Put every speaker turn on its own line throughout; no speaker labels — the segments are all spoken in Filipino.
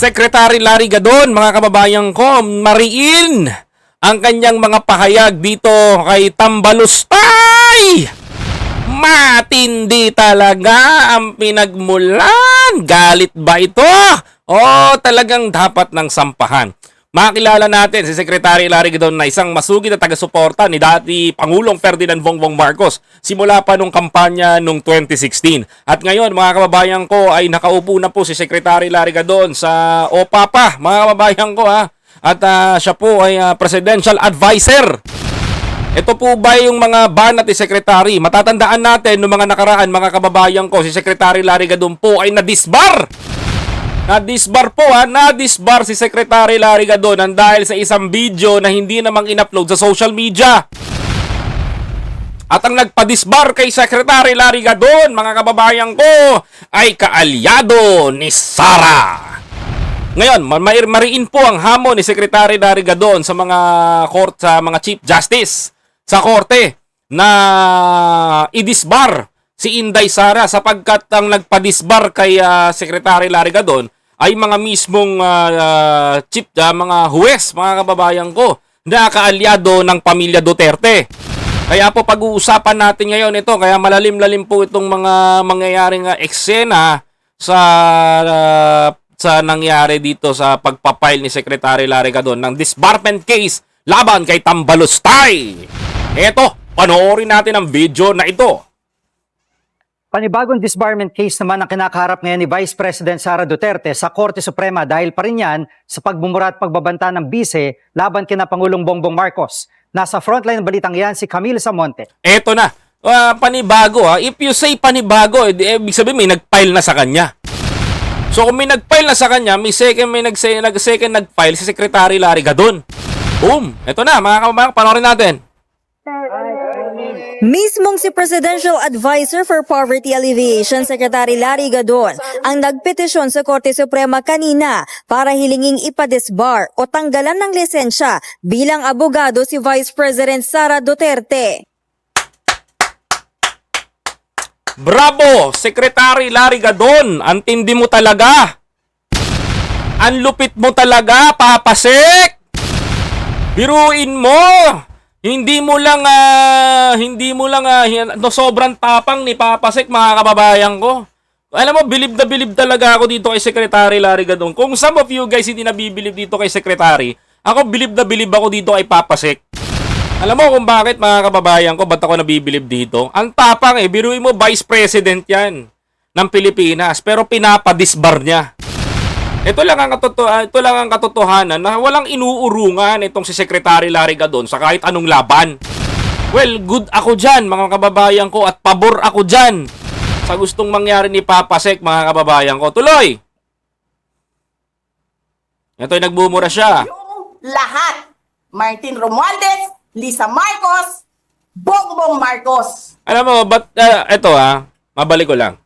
Secretary Larry Gadon, mga kababayan ko, mariin ang kanyang mga pahayag dito kay Tambalustay. Matindi talaga ang pinagmulan. Galit ba ito? O talagang dapat ng sampahan. Makilala natin si Secretary Larry Gadon na isang masugid na taga-suporta ni dati Pangulong Ferdinand Bongbong Marcos simula pa nung kampanya nung 2016. At ngayon mga kababayan ko ay nakaupo na po si Secretary Larry Gadon sa OPAPA mga kababayan ko ha. At ah, siya po ay ah, Presidential Advisor ito po ba yung mga banat ni Secretary? Matatandaan natin noong mga nakaraan mga kababayan ko, si Secretary Larry Gadon po ay nadisbar. Nadisbar po ha, nadisbar si Secretary Larry Gadon ang dahil sa isang video na hindi namang in-upload sa social media. At ang nagpadisbar kay Secretary Larry Gadon, mga kababayan ko, ay kaalyado ni Sara. Ngayon, ma- ma- mariin po ang hamon ni Secretary Larry Gadon sa mga court sa mga Chief Justice sa korte na idisbar si Inday Sara sapagkat ang nagpadisbar kay ah, Secretary Larry Gadon ay mga mismong ah, chief ah, mga huwes, mga kababayan ko na kaalyado ng pamilya Duterte. Kaya po pag-uusapan natin ngayon ito, kaya malalim-lalim po itong mga mangyayaring uh, eksena sa ah, sa nangyari dito sa pagpapile ni Secretary Larry Gadon ng disbarment case laban kay Tambalustay. Eto, panoorin natin ang video na ito.
Panibagong disbarment case naman ang kinakaharap ngayon ni Vice President Sara Duterte sa Korte Suprema dahil pa rin yan sa pagbumura at pagbabanta ng bise laban kina Pangulong Bongbong Marcos. Nasa frontline ng balitang yan si Camille Samonte.
Eto na. Ah, panibago ha. If you say panibago, eh, di- ibig sabihin may nag-file na sa kanya. So kung may nag-file na sa kanya, may second may nag nag-second nag-file si Secretary Larry Gadon. Boom! Eto na, mga kababayan, panoorin natin.
Mismong si Presidential Advisor for Poverty Alleviation Secretary Larry Gadon ang nagpetisyon sa Korte Suprema kanina para hilinging ipadisbar o tanggalan ng lisensya bilang abogado si Vice President Sara Duterte.
Bravo! Secretary Larry Gadon! Ang tindi mo talaga! Ang lupit mo talaga, papasek! Biruin mo! Hindi mo lang ah, hindi mo lang hin- no, sobrang tapang ni Papasek mga kababayan ko. Alam mo, bilib na bilib talaga ako dito kay Secretary Larry Gadon. Kung some of you guys hindi nabibilib dito kay Secretary, ako bilib na bilib ako dito kay Papasek. Alam mo kung bakit mga kababayan ko, ba't ako nabibilib dito? Ang tapang eh, biruin mo, Vice President yan ng Pilipinas, pero pinapadisbar niya. Ito lang ang katotohanan, ito lang ang katotohanan na walang inuurungan itong si Secretary Larry Gadon sa kahit anong laban. Well, good ako dyan, mga kababayan ko, at pabor ako dyan sa gustong mangyari ni Papa Sek, mga kababayan ko. Tuloy! Ito'y nagbumura siya.
yung lahat. Martin Romualdez, Lisa Marcos, Bongbong Marcos.
Alam mo, but uh, ito ha, mabalik ko lang.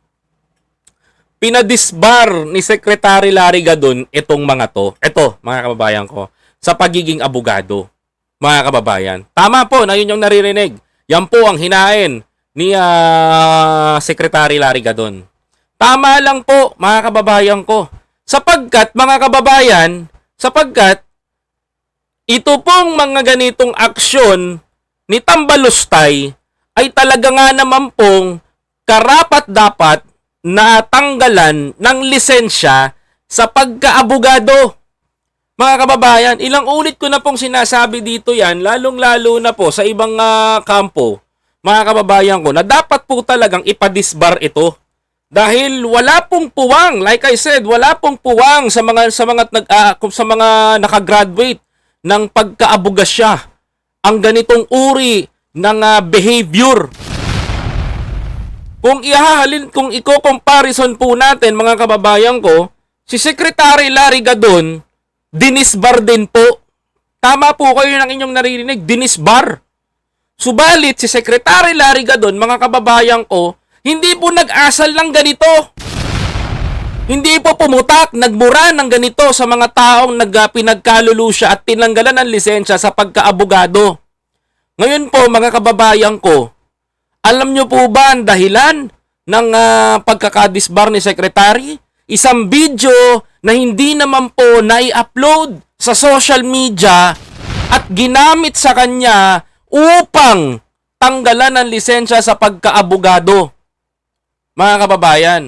Pinadisbar ni Secretary Larry Gadon itong mga to. Ito, mga kababayan ko, sa pagiging abogado. Mga kababayan. Tama po na yun yung naririnig. Yan po ang hinain ni ah, Secretary Larry Gadon. Tama lang po, mga kababayan ko. Sapagkat, mga kababayan, sapagkat, ito pong mga ganitong aksyon ni Tambalustay ay talaga nga naman pong karapat dapat na tanggalan ng lisensya sa pagkaabogado. Mga kababayan, ilang ulit ko na pong sinasabi dito yan, lalong-lalo na po sa ibang ah, kampo, mga kababayan ko, na dapat po talagang ipadisbar ito. Dahil wala pong puwang, like I said, wala pong puwang sa mga sa mga nag ah, sa mga nakagraduate ng pagkaabogasya ang ganitong uri ng ah, behavior. Kung ihahalin, kung i-comparison po natin mga kababayan ko, si Secretary Larry Gadon, dinisbar din po. Tama po kayo ng inyong naririnig, dinisbar. Subalit si Secretary Larry Gadon, mga kababayan ko, hindi po nag-asal ng ganito. Hindi po pumutak, nagmura ng ganito sa mga taong nag, pinagkalulu siya at tinanggalan ng lisensya sa pagkaabogado. Ngayon po mga kababayan ko, alam nyo po ba ang dahilan ng ah, pagkakadisbar ni Secretary? isang video na hindi naman po nai-upload sa social media at ginamit sa kanya upang tanggalan ng lisensya sa pagkaabogado. Mga kababayan,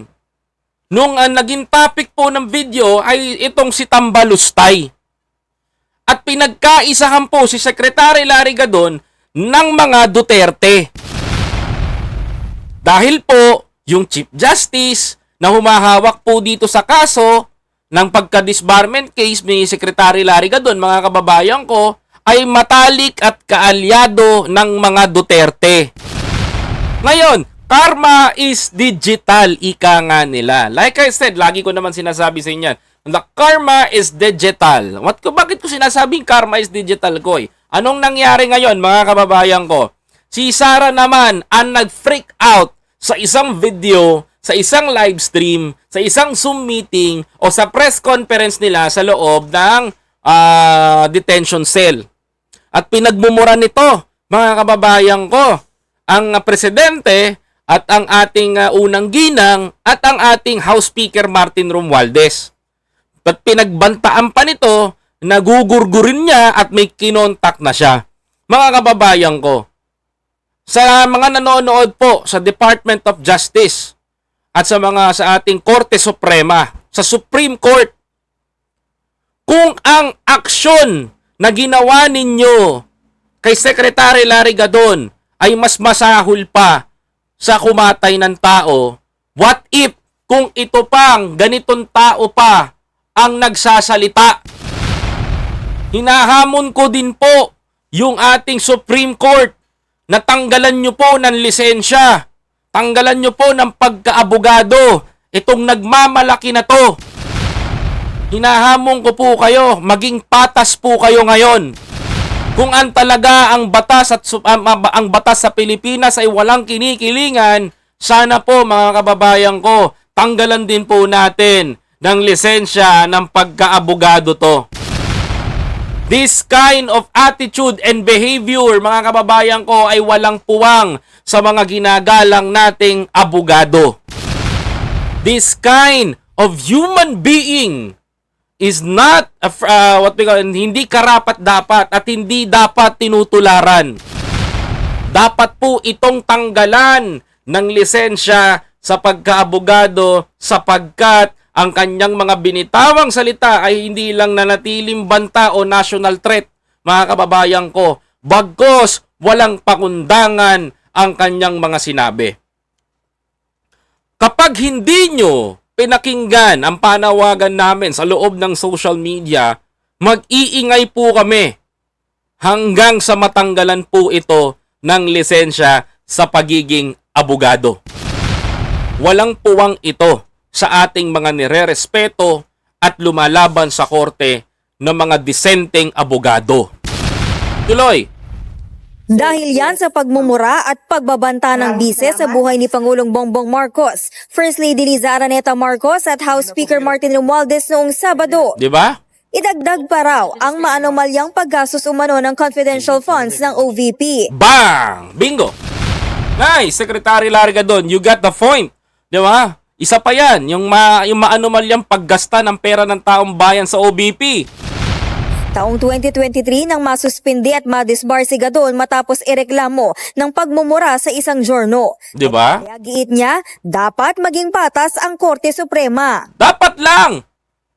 nung ang naging topic po ng video ay itong si Tambalustay. At pinagkaisahan po si Secretary Larry Gadon ng mga Duterte. Dahil po, yung Chief Justice na humahawak po dito sa kaso ng pagka-disbarment case ni Secretary Larry Gadon, mga kababayan ko, ay matalik at kaalyado ng mga Duterte. Ngayon, karma is digital, ika nga nila. Like I said, lagi ko naman sinasabi sa inyo, the karma is digital. What ko, bakit ko sinasabing karma is digital, Koy? Anong nangyari ngayon, mga kababayan ko? Si Sarah naman ang nag-freak out sa isang video, sa isang live stream, sa isang Zoom meeting, o sa press conference nila sa loob ng ah, detention cell. At pinagmumura nito, mga kababayan ko, ang presidente at ang ating ah, unang ginang at ang ating House Speaker Martin Romualdez. At pinagbantaan pa nito, nagugurgurin niya at may kinontak na siya. Mga kababayan ko, sa mga nanonood po sa Department of Justice at sa mga sa ating Korte Suprema, sa Supreme Court, kung ang aksyon na ginawa ninyo kay Secretary Larry Gadon ay mas masahol pa sa kumatay ng tao, what if kung ito pang ganitong tao pa ang nagsasalita? Hinahamon ko din po yung ating Supreme Court na tanggalan nyo po ng lisensya. Tanggalan nyo po ng pagkaabogado. Itong nagmamalaki na to. Hinahamon ko po kayo, maging patas po kayo ngayon. Kung ang talaga ang batas at ang- ang batas sa Pilipinas ay walang kinikilingan, sana po mga kababayan ko, tanggalan din po natin ng lisensya ng pagkaabogado to. This kind of attitude and behavior, mga kababayan ko, ay walang puwang sa mga ginagalang nating abogado. This kind of human being is not a, uh, what we call, hindi karapat dapat at hindi dapat tinutularan. Dapat po itong tanggalan ng lisensya sa pagkaabogado sapagkat ang kanyang mga binitawang salita ay hindi lang nanatiling banta o national threat, mga kababayan ko, bagkos walang pakundangan ang kanyang mga sinabi. Kapag hindi nyo pinakinggan ang panawagan namin sa loob ng social media, mag-iingay po kami hanggang sa matanggalan po ito ng lisensya sa pagiging abogado. Walang puwang ito sa ating mga nirerespeto at lumalaban sa korte ng mga disenteng abogado. Tuloy,
Dahil yan sa pagmumura at pagbabanta ng bise sa buhay ni Pangulong Bongbong Marcos, First Lady Liza Araneta Marcos at House Speaker Martin Romualdez noong Sabado,
di ba?
idagdag pa raw ang maanomalyang paggastos umano ng confidential funds ng OVP.
Bang! Bingo! Nice! Secretary Larga doon, you got the point. Di ba? Isa pa yan, yung, ma, yung maanomalyang paggasta ng pera ng taong bayan sa OBP.
Taong 2023 nang masuspindi at madisbar si Gadon matapos ireklamo ng pagmumura sa isang jorno.
Di ba?
Kaya giit niya, dapat maging patas ang Korte Suprema.
Dapat lang!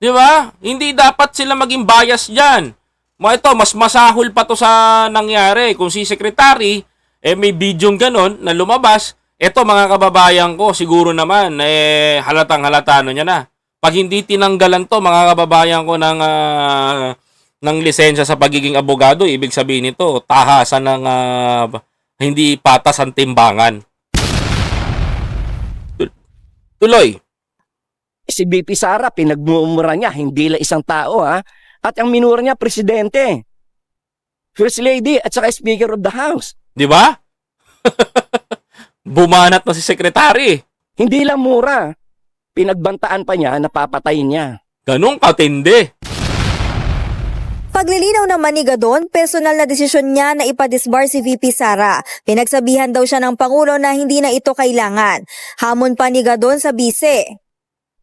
Di ba? Hindi dapat sila maging bias dyan. Mo ito, mas masahol pa to sa nangyari. Kung si Secretary, eh may bidyong ganon na lumabas, eto mga kababayan ko, siguro naman, eh halatang halata ano niya na. Pag hindi tinanggalan to, mga kababayan ko ng, ah, ng lisensya sa pagiging abogado, ibig sabihin nito, tahasan ng ah, hindi patas ang timbangan. Tul- Tuloy.
si BP Sara, pinagmumura niya, hindi lang isang tao ha. At ang minura niya, presidente. First Lady at saka Speaker of the House.
Di ba? Bumanat na si sekretary.
Hindi lang mura. Pinagbantaan pa niya, napapatayin niya.
Ganong katindi.
Paglilinaw naman ni Gadon, personal na desisyon niya na ipadisbar si VP Sara. Pinagsabihan daw siya ng Pangulo na hindi na ito kailangan. Hamon pa ni Gadon sa bise.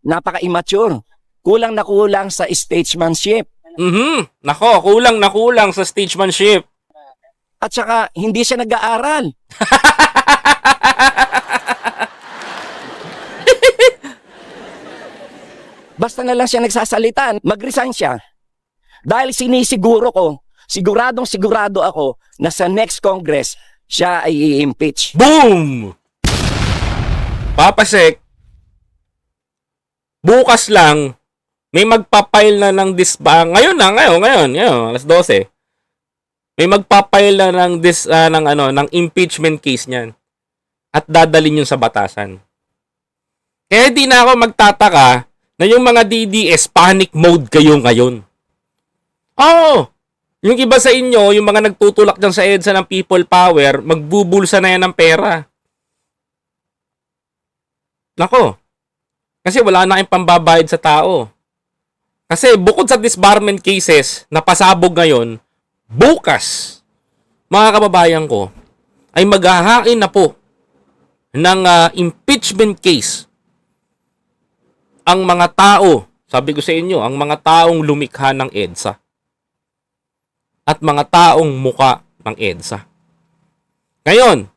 Napaka-immature. Kulang na kulang sa statesmanship.
Mhm. Nako, kulang na kulang sa stagemanship.
At saka, hindi siya nag-aaral. Basta na lang siya nagsasalita, mag-resign siya. Dahil sinisiguro ko, siguradong sigurado ako na sa next Congress, siya ay i-impeach.
Boom! Papasek, bukas lang, may magpapile na ng disbang. Ngayon na, ngayon, ngayon, ngayon, alas 12. May magpapile na ng dis ah, ng ano, ng impeachment case niyan. At dadalhin yun sa batasan. Kaya di na ako magtataka na yung mga DDS panic mode kayo ngayon. Oo! Yung iba sa inyo, yung mga nagtutulak dyan sa EDSA ng people power, magbubulsa na yan ng pera. Nako. Kasi wala na kayong pambabayad sa tao. Kasi bukod sa disbarment cases na pasabog ngayon, bukas, mga kababayan ko, ay maghahain na po ng ah, impeachment case ang mga tao, sabi ko sa inyo, ang mga taong lumikha ng EDSA at mga taong muka ng EDSA. Ngayon,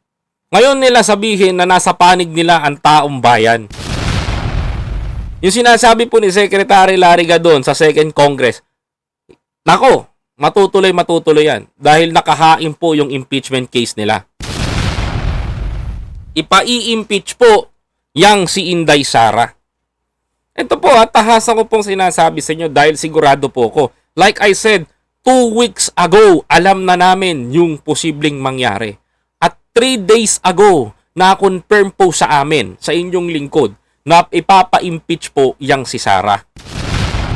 ngayon nila sabihin na nasa panig nila ang taong bayan. Yung sinasabi po ni Secretary Larry Gadon sa Second Congress, nako, matutuloy matutuloy yan dahil nakahain po yung impeachment case nila. Ipa-i-impeach po yang si Inday Sara. Ito po at tahasan ko pong sinasabi sa inyo dahil sigurado po ko. Like I said, two weeks ago, alam na namin yung posibleng mangyari. At three days ago, na-confirm po sa amin, sa inyong lingkod, na ipapa-impeach po yang si Sara.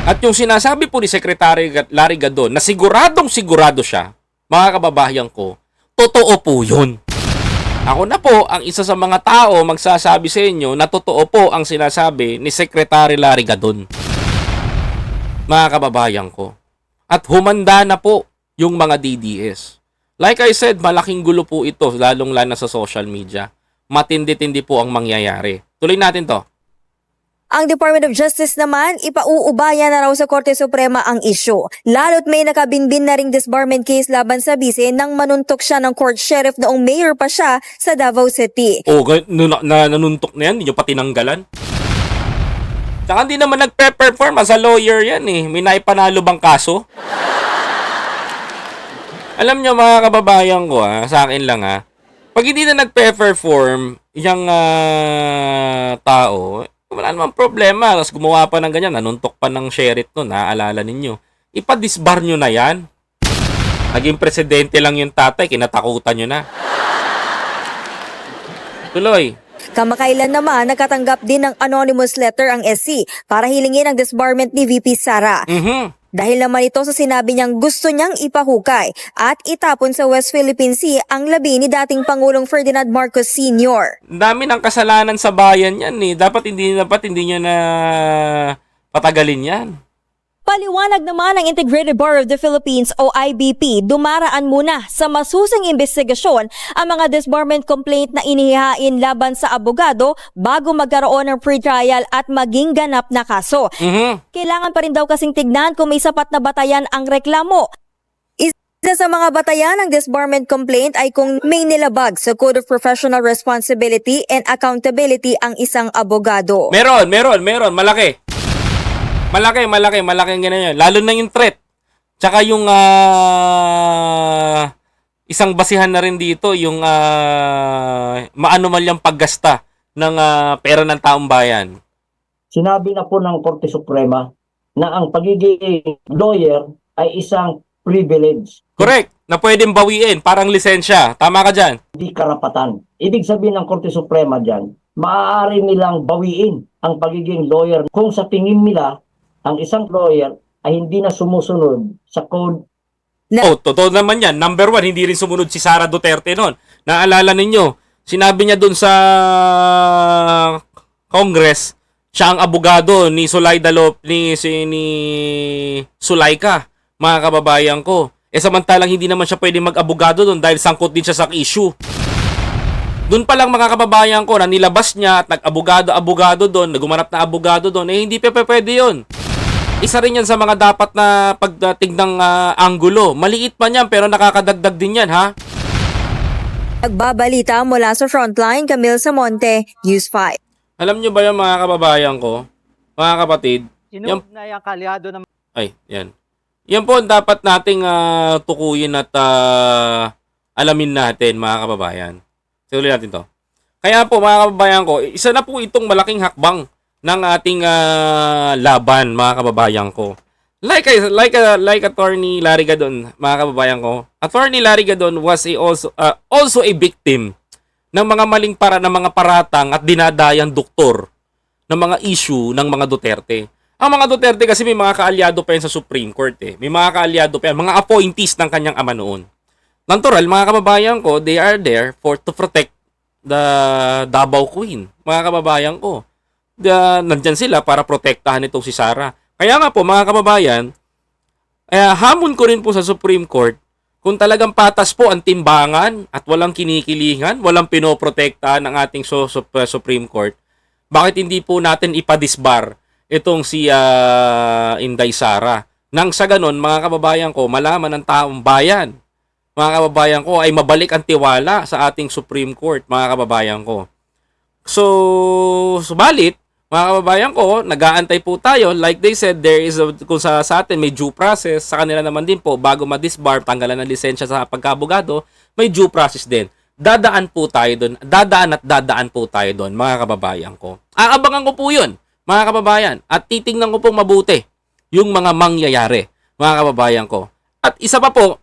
At yung sinasabi po ni Secretary Larry Gadon na siguradong sigurado siya, mga kababayan ko, totoo po yun. Ako na po ang isa sa mga tao magsasabi sa inyo na totoo po ang sinasabi ni Secretary Larry Gadon. Mga kababayan ko. At humanda na po yung mga DDS. Like I said, malaking gulo po ito, lalong lalo sa social media. Matindi-tindi po ang mangyayari. Tuloy natin to.
Ang Department of Justice naman, ipauubaya na raw sa Korte Suprema ang isyu. Lalo't may nakabinbin na ring disbarment case laban sa bise nang manuntok siya ng court sheriff noong mayor pa siya sa Davao City.
O, ga- na, na, nanuntok na yan, hindi pa tinanggalan. Tsaka hindi naman nagpe-perform as a lawyer yan eh. May naipanalo bang kaso? Alam nyo mga kababayan ko ha, sa akin lang ha, pag hindi na nagpe-perform yung ah, tao, wala namang problema. Tapos gumawa pa ng ganyan, nanuntok pa ng sheriff no, naaalala ninyo. Ipa-disbar nyo na yan. Naging presidente lang yung tatay, kinatakutan nyo na. Tuloy.
Kamakailan naman, nakatanggap din ng anonymous letter ang SC para hilingin ang disbarment ni VP Sara.
Mhm.
Dahil naman ito sa sinabi niyang gusto niyang ipahukay at itapon sa West Philippine Sea ang labi ni dating Pangulong Ferdinand Marcos Sr.
Dami ng kasalanan sa bayan yan eh. Dapat hindi dapat hindi niya na patagalin yan.
Paliwanag naman ng Integrated Bar of the Philippines o IBP, dumaraan muna sa masusing investigasyon ang mga disbarment complaint na inihain laban sa abogado bago magkaroon ng pre-trial at maging ganap na kaso.
Mhm.
Kailangan pa rin daw kasing tignan kung may sapat na batayan ang reklamo. Isa sa mga batayan ng disbarment complaint ay kung may nilabag sa Code of Professional Responsibility and Accountability ang isang abogado.
Meron, meron, meron. Malaki. Malaki, malaki, malaki ang ganyan yan. Lalo na yung threat. Tsaka yung ah, isang basihan na rin dito, yung uh, maanumalyang paggasta ng ah, pera ng taong bayan.
sinabi na po ng Korte Suprema na ang pagiging lawyer ay isang privilege,
Correct. Na pwedeng bawiin. Parang lisensya. Tama ka dyan.
hindi karapatan. Ibig sabihin ng Korte Suprema dyan, maaari nilang bawiin ang pagiging lawyer kung sa tingin nila ang isang lawyer ay hindi na sumusunod sa code
Oh, totoo naman yan. Number one, hindi rin sumunod si Sara Duterte noon. Naalala ninyo, sinabi niya dun sa Congress, siya ang abogado ni Sulaida Lop, ni, si, ni Sulaika, mga kababayan ko. Eh samantalang hindi naman siya pwede mag-abogado doon dahil sangkot din siya sa issue. Doon pa lang mga kababayan ko na nilabas niya at nag-abogado-abogado doon, nagumanap na abogado doon, eh hindi pa pwede yun. Isa rin yan sa mga dapat na pagdating ng ah, anggulo. Maliit pa niyan pero nakakadagdag din yan ha.
Nagbabalita mula sa Frontline, Camille Samonte, News 5.
Alam nyo ba yung mga kababayan ko, mga kapatid,
Sinunog na yung kalyado ng
Ay, yan. Yan po ang dapat nating ah, tukuyin at ah, alamin natin, mga kababayan. Tuloy natin to. Kaya po, mga kababayan ko, isa na po itong malaking hakbang ng ating ah, laban, mga kababayan ko. Like like ah, like attorney Larry Gadon, mga kababayan ko. Attorney Larry Gadon was a also ah, also a victim ng mga maling para ng mga paratang at dinadayang doktor ng mga issue ng mga Duterte. Ang mga Duterte kasi may mga kaalyado pa yan sa Supreme Court eh. May mga kaalyado pa yan, mga appointees ng kanyang ama noon. Natural, mga kababayan ko, they are there for to protect the Davao Queen. Mga kababayan ko. The, nandyan sila para protektahan itong si Sara. Kaya nga po, mga kababayan, eh, hamon ko rin po sa Supreme Court kung talagang patas po ang timbangan at walang kinikilingan, walang pinoprotektahan ng ating so, Sup- Supreme Court, bakit hindi po natin ipadisbar itong si ah, Inday Sara? Nang sa ganon, mga kababayan ko, malaman ng taong bayan, mga kababayan ko, ay mabalik ang tiwala sa ating Supreme Court, mga kababayan ko. So, subalit, mga kababayan ko, nag-aantay po tayo. Like they said, there is a, kung sa, sa atin may due process, sa kanila naman din po, bago ma-disbar, tanggalan ng lisensya sa pagkabogado, may due process din. Dadaan po tayo doon. Dadaan at dadaan po tayo doon, mga kababayan ko. Aabangan ko po yun, mga kababayan. At titingnan ko pong mabuti yung mga mangyayari, mga kababayan ko. At isa pa po,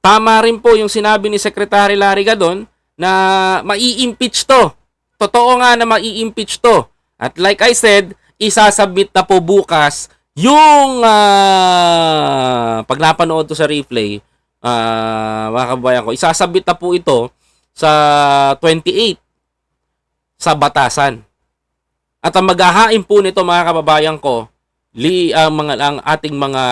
tama rin po yung sinabi ni Secretary Larry Gadon na mai-impeach to. Totoo nga na mai-impeach to. At like I said, isasubmit na po bukas yung ah, pag to sa replay, ah, mga kababayan ko, isasubmit na po ito sa 28 sa batasan. At ang maghahain po nito mga kababayan ko, li ang mga ang ating mga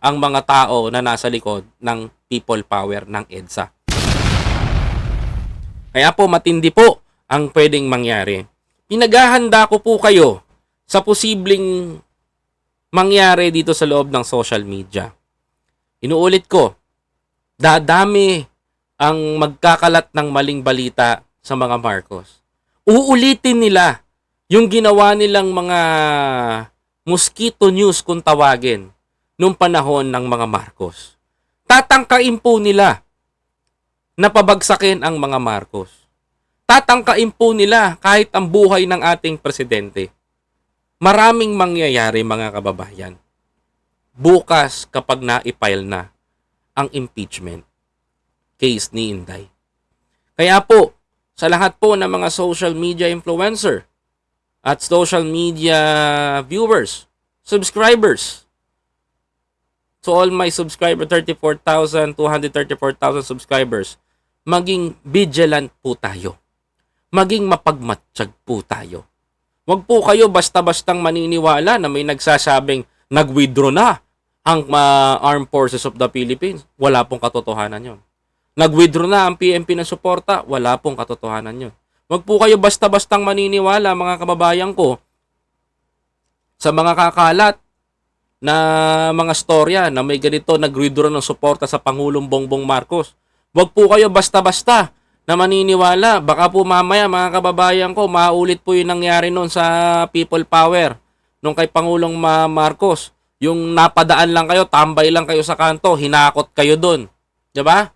ang mga tao na nasa likod ng people power ng EDSA. Kaya po matindi po ang pwedeng mangyari. Pinaghahanda ko po kayo sa posibleng mangyari dito sa loob ng social media. Inuulit ko, dadami ang magkakalat ng maling balita sa mga Marcos. Uulitin nila yung ginawa nilang mga mosquito news kung tawagin nung panahon ng mga Marcos. Tatangkain po nila na pabagsakin ang mga Marcos. Tatangkain po nila kahit ang buhay ng ating presidente. Maraming mangyayari mga kababayan. Bukas kapag na-file na ang impeachment case ni Inday. Kaya po, sa lahat po ng mga social media influencer at social media viewers, subscribers, to all my subscriber, 34,000, 234,000 subscribers, maging vigilant po tayo. Maging mapagmatsyag po tayo. Huwag po kayo basta-bastang maniniwala na may nagsasabing nag-withdraw na ang uh, Armed Forces of the Philippines. Wala pong katotohanan yon. Nag-withdraw na ang PNP ng suporta. Wala pong katotohanan yon. Huwag po kayo basta-bastang maniniwala mga kababayan ko sa mga kakalat na mga storya na may ganito nag-withdraw ng suporta sa Pangulong Bongbong Marcos. Huwag po kayo basta-basta na maniniwala. Baka po mamaya mga kababayan ko, maulit po yung nangyari noon sa People Power nung kay Pangulong Ma- Marcos. Yung napadaan lang kayo, tambay lang kayo sa kanto, hinakot kayo doon. 'Di ba?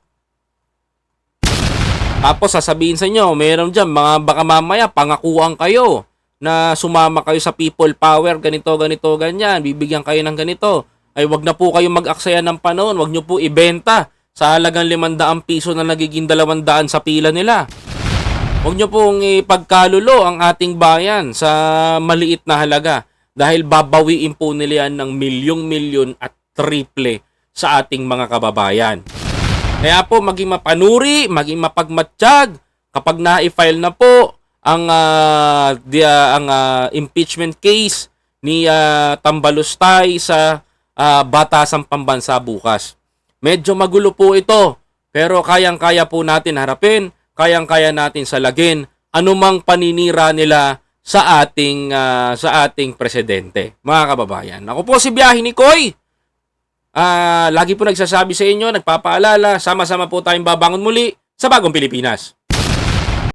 Tapos sasabihin sa inyo, meron dyan, mga baka mamaya, pangakuan kayo na sumama kayo sa people power, ganito, ganito, ganyan, bibigyan kayo ng ganito. Ay wag na po kayo mag-aksaya ng panon, wag nyo po ibenta sa halagang 500 piso na nagiging 200 sa pila nila. Huwag nyo pong ipagkalulo ang ating bayan sa maliit na halaga dahil babawiin po nila yan ng milyong-milyon at triple sa ating mga kababayan. Kaya po maging mapanuri, maging mapagmatsyag kapag na-file na po ang ah, di, ah, ang ah, impeachment case ni ah, Tambalustay sa ah, Batasang Pambansa bukas. Medyo magulo po ito, pero kayang-kaya po natin harapin kayang-kaya natin salagin anumang paninira nila sa ating ah, sa ating presidente. Mga kababayan. Ako po si Biyahe ni Koy. Ah, lagi po nagsasabi sa inyo, nagpapaalala, sama-sama po tayong babangon muli sa bagong Pilipinas.